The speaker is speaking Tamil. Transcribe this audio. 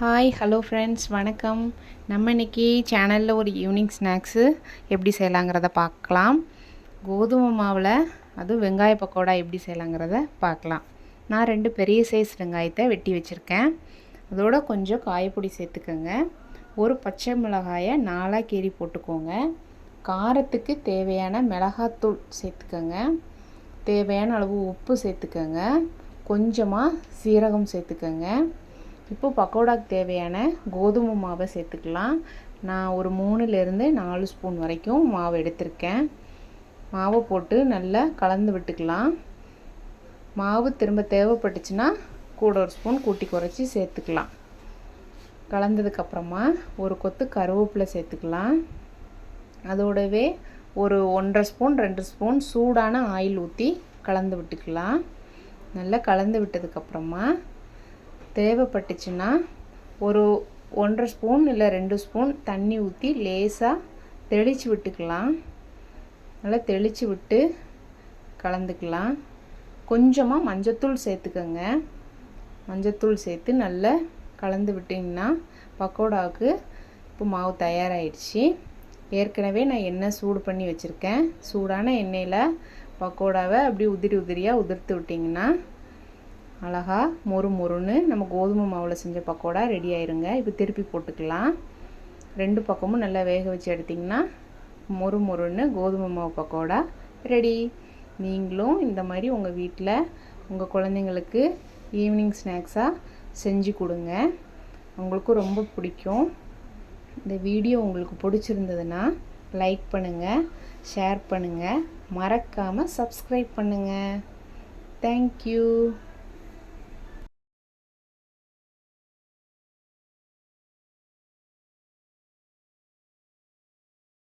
ஹாய் ஹலோ ஃப்ரெண்ட்ஸ் வணக்கம். நம்ம இன்றைக்கி சேனலில் ஒரு ஈவினிங் ஸ்நாக்ஸு எப்படி செய்யலாங்கிறத பார்க்கலாம். கோதுமை மாவில் அதுவும் வெங்காய பக்கோடா எப்படி செய்யலாங்கிறத பார்க்கலாம். நான் ரெண்டு பெரிய சைஸ் வெங்காயத்தை வெட்டி வச்சுருக்கேன். அதோட கொஞ்சம் காயப்பொடி சேர்த்துக்கோங்க. ஒரு பச்சை மிளகாயை நாலாக கீறி போட்டுக்கோங்க. காரத்துக்கு தேவையான மிளகாத்தூள் சேர்த்துக்கோங்க. தேவையான அளவு உப்பு சேர்த்துக்கோங்க. கொஞ்சமாக சீரகம் சேர்த்துக்கோங்க. இப்போ பக்கோடாக்கு தேவையான கோதுமை மாவை சேர்த்துக்கலாம். நான் ஒரு மூணுலேருந்து நாலு ஸ்பூன் வரைக்கும் மாவு எடுத்திருக்கேன். மாவை போட்டு நல்லா கலந்து விட்டுக்கலாம். மாவு திரும்ப தேவைப்பட்டுச்சுன்னா கூட ஒரு ஸ்பூன் கூட்டி குறைச்சி சேர்த்துக்கலாம். கலந்ததுக்கப்புறமா ஒரு கொத்து கருவேப்பிலை சேர்த்துக்கலாம். அதோடவே ஒரு ஒன்றரை ஸ்பூன் ரெண்டு ஸ்பூன் சூடான ஆயில் ஊற்றி கலந்து விட்டுக்கலாம். நல்லா கலந்து விட்டதுக்கப்புறமா தேவைப்பட்டுச்சுன்னா ஒரு ஒன்றரை ஸ்பூன் இல்லை ரெண்டு ஸ்பூன் தண்ணி ஊற்றி லேசாக தெளித்து விட்டுக்கலாம். நல்லா தெளித்து விட்டு கலந்துக்கலாம். கொஞ்சமாக மஞ்சத்தூள் சேர்த்துக்கோங்க. மஞ்சத்தூள் சேர்த்து நல்லா கலந்து விட்டிங்கன்னா பக்கோடாவுக்கு இப்போ மாவு தயாராகிடுச்சு ஏற்கனவே நான் எண்ணெய் சூடு பண்ணி வச்சுருக்கேன். சூடான எண்ணெயில் பக்கோடாவை அப்படி உதிரி உதிரியாக உதிர்த்து விட்டிங்கன்னா அழகா மொறு மொறுன்னு நம்ம கோதுமை மாவில் செஞ்ச பக்கோடா ரெடி ஆயிருங்க. இப்போ திருப்பி போட்டுக்கலாம். ரெண்டு பக்கமும் நல்லா வேக வச்சு எடுத்திங்கன்னா மொறு மொறுன்னு கோதுமை மாவு பக்கோடா ரெடி நீங்களும் இந்த மாதிரி உங்கள் வீட்டில் உங்கள் குழந்தைங்களுக்கு ஈவினிங் ஸ்நாக்ஸாக செஞ்சு கொடுங்க. உங்களுக்கும் ரொம்ப பிடிக்கும். இந்த வீடியோ உங்களுக்கு பிடிச்சிருந்ததுன்னா லைக் பண்ணுங்கள் ஷேர் பண்ணுங்கள் மறக்காமல் சப்ஸ்கிரைப் பண்ணுங்கள் தேங்க்யூ